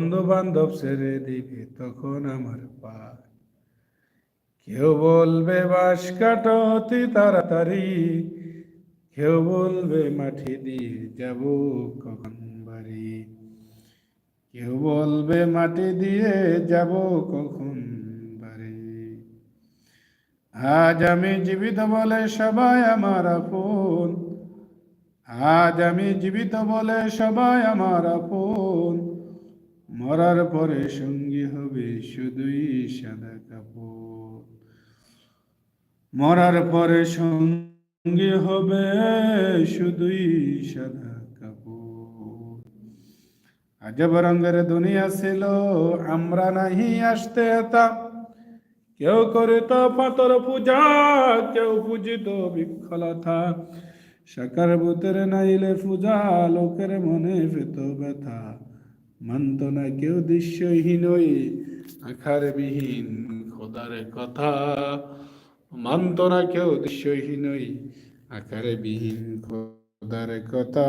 বন্ধু বান্ধব ছেড়ে দিবে তখন আমার পা। কেউ বলবে বাস কাটো তাড়াতাড়ি, কেউ বলবে মাটি দিয়ে যাব কখন বাড়ি। কেউ বলবে মাটি দিয়ে যাব কখন বাড়ি। আজ আমি জীবিত বলে সবাই আমার আপন। আজ আমি জীবিত বলে সবাই আমার আপন। মরার পরে সঙ্গী হবে শুধুই সাদা কাপড়। মরার পরে সঙ্গী হবে শুধুই সাদা কাপড়। আজব রঙের দুনিয়া ছিল, আমরা নাহি আসতে তা কেউ করিত পাতর পূজা, কেউ পূজিত বিক্ষলতা। সাকার বুতের নাইলে পূজা, লোকের মনে ফেত ব্যথা। মানত না কেউ দৃশ্যহীন ওই আখার বিহীন খোদার কথা। মানত না কেউ আকার বিহীন খোদার কথা।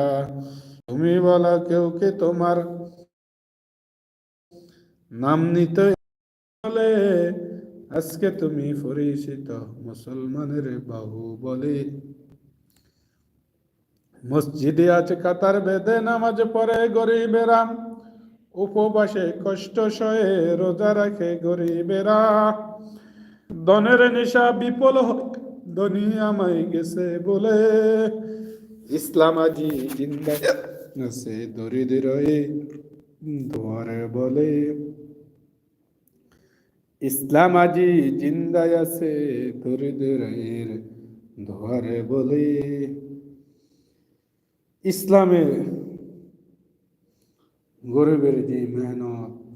তুমি বলা কেউ কে তোমার নাম নিতে বলে? আজকে তুমি পরিচিত মুসলমানের বাহু বলে। মসজিদে আছে কাতার বেদে নামাজ পড়ে গরিবেরা। উপবাসে কষ্ট সয়ে রোজা রাখে গরিবেরা। দনের নেশা বিপল হয় দুনিয়ামাই গেছে বলে। ইসলাম আজি জিন্দা আছে দরিদ্র দুয়ারে বলে। ইসলাম আজি জিন্দায় আছে দরিদ্রের ধরে বলে। ইসলামে ਗੁਰੂ ਵੀਰ ਜੀ ਮਿਹਨਤ